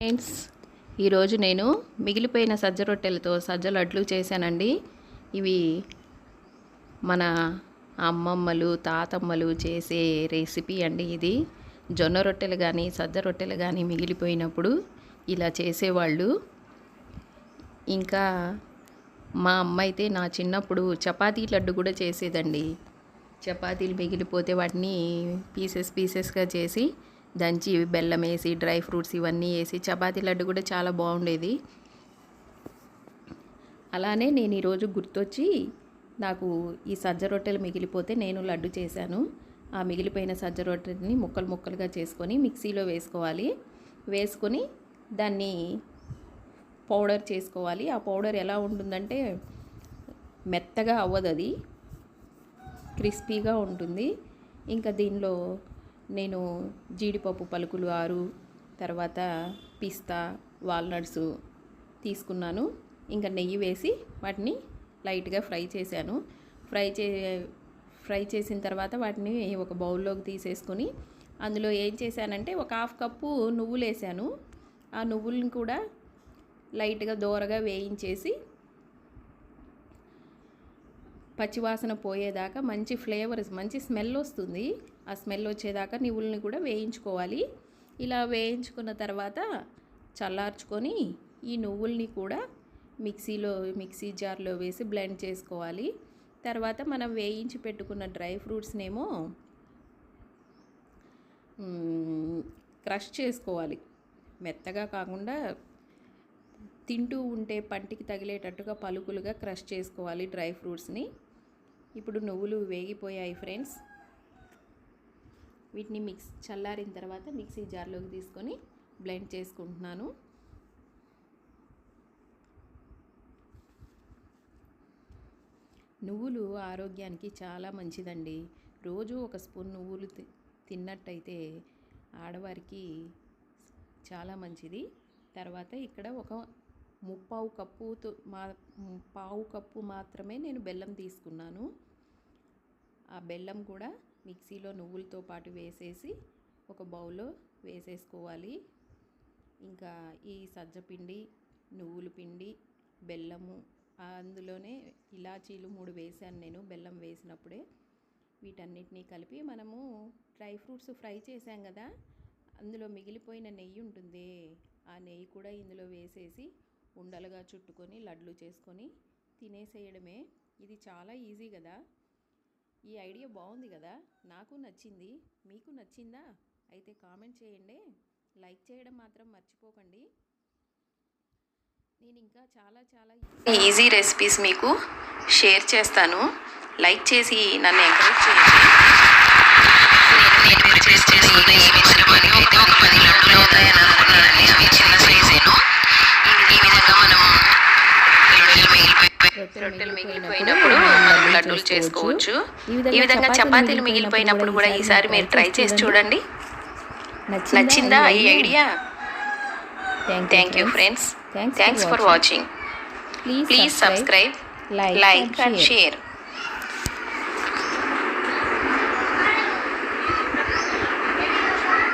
Friends ఈరోజు నేను మిగిలిపోయిన సజ్జ రొట్టెలతో సజ్జ లడ్లు చేశానండి. ఇవి మన అమ్మమ్మలు తాతమ్మలు చేసే రెసిపీ అండి ఇది. జొన్న రొట్టెలు కానీ సజ్జ రొట్టెలు కానీ మిగిలిపోయినప్పుడు ఇలా చేసేవాళ్ళు. ఇంకా మా అమ్మ అయితే నా చిన్నప్పుడు చపాతీ లడ్డు కూడా చేసేదండి. చపాతీలు మిగిలిపోతే వాటిని పీసెస్ పీసెస్గా చేసి దంచి బెల్లం వేసి డ్రై ఫ్రూట్స్ ఇవన్నీ వేసి చపాతీ లడ్డు కూడా చాలా బాగుండేది. అలానే నేను ఈరోజు గుర్తొచ్చి నాకు ఈ సజ్జ రొట్టెలు మిగిలిపోతే నేను లడ్డు చేశాను. ఆ మిగిలిపోయిన సజ్జ రొట్టెని ముక్కలు ముక్కలుగా చేసుకొని మిక్సీలో వేసుకోవాలి. వేసుకొని దాన్ని పౌడర్ చేసుకోవాలి. ఆ పౌడర్ ఎలా ఉంటుందంటే మెత్తగా అవ్వదు అది క్రిస్పీగా ఉంటుంది. ఇంకా దీనిలో నేను జీడిపప్పు పలుకులు ఆరు తర్వాత పిస్తా వాల్నట్స్ తీసుకున్నాను. ఇంకా నెయ్యి వేసి వాటిని లైట్గా ఫ్రై చేశాను. ఫ్రై చే ఫ్రై చేసిన తర్వాత వాటిని ఒక బౌల్లోకి తీసేసుకొని అందులో ఏం చేశానంటే ఒక హాఫ్ కప్పు నువ్వులు వేసాను. ఆ నువ్వులను కూడా లైట్గా దోరగా వేయించేసి పచ్చివాసన పోయేదాకా మంచి ఫ్లేవర్స్ మంచి స్మెల్ వస్తుంది. ఆ స్మెల్ వచ్చేదాకా నువ్వుల్ని కూడా వేయించుకోవాలి. ఇలా వేయించుకున్న తర్వాత చల్లార్చుకొని ఈ నువ్వుల్ని కూడా మిక్సీలో మిక్సీ జార్లో వేసి బ్లెండ్ చేసుకోవాలి. తర్వాత మనం వేయించి పెట్టుకున్న డ్రై ఫ్రూట్స్నేమో క్రష్ చేసుకోవాలి. మెత్తగా కాకుండా తింటూ ఉంటే పంటికి తగిలేటట్టుగా పలుకులుగా క్రష్ చేసుకోవాలి డ్రై ఫ్రూట్స్ని. ఇప్పుడు నువ్వులు వేగిపోయాయి ఫ్రెండ్స్. వీటిని మిక్స్ చల్లారిన తర్వాత మిక్సీ జార్లోకి తీసుకొని బ్లెండ్ చేసుకుంటున్నాను. నువ్వులు ఆరోగ్యానికి చాలా మంచిదండి. రోజు ఒక స్పూన్ నువ్వులు తి- తిన్నట్టయితే ఆడవారికి చాలా మంచిది. తర్వాత ఇక్కడ ఒక ముప్పావు కప్పు మా పావు కప్పు మాత్రమే నేను బెల్లం తీసుకున్నాను. ఆ బెల్లం కూడా మిక్సీలో నువ్వులతో పాటు వేసేసి ఒక బౌల్లో వేసేసుకోవాలి. ఇంకా ఈ సజ్జపిండి నువ్వుల పిండి బెల్లము అందులోనే ఇలాచీలు మూడు వేసాను నేను. బెల్లం వేసినప్పుడే వీటన్నిటినీ కలిపి మనము డ్రై ఫ్రూట్స్ ఫ్రై చేసాం కదా అందులో మిగిలిపోయిన నెయ్యి ఉంటుంది ఆ నెయ్యి కూడా ఇందులో వేసేసి ఉండలుగా చుట్టుకొని లడ్లు చేసుకొని తినేసేయడమే. ఇది చాలా ఈజీ కదా. ఈ ఐడియా బాగుంది కదా? నాకు నచ్చింది. మీకు నచ్చిందా? అయితే కామెంట్ చేయండి. లైక్ చేయడం మాత్రం మర్చిపోకండి. నేను ఇంకా చాలా చాలా ఈజీ రెసిపీస్ మీకు షేర్ చేస్తాను. లైక్ చేసి నన్ను ఎంకరేజ్ చేయండి. చేసి రొట్టెలు మిగిలిపోయినప్పుడు లడ్డూలు చేసుకోవచ్చు. ఈ విధంగా చపాతీలు మిగిలిపోయినప్పుడు కూడా ఈసారి మీరు ట్రై చేసి చూడండి. నచ్చిందా ఈ idea thank you friends thanks for watching please subscribe like and share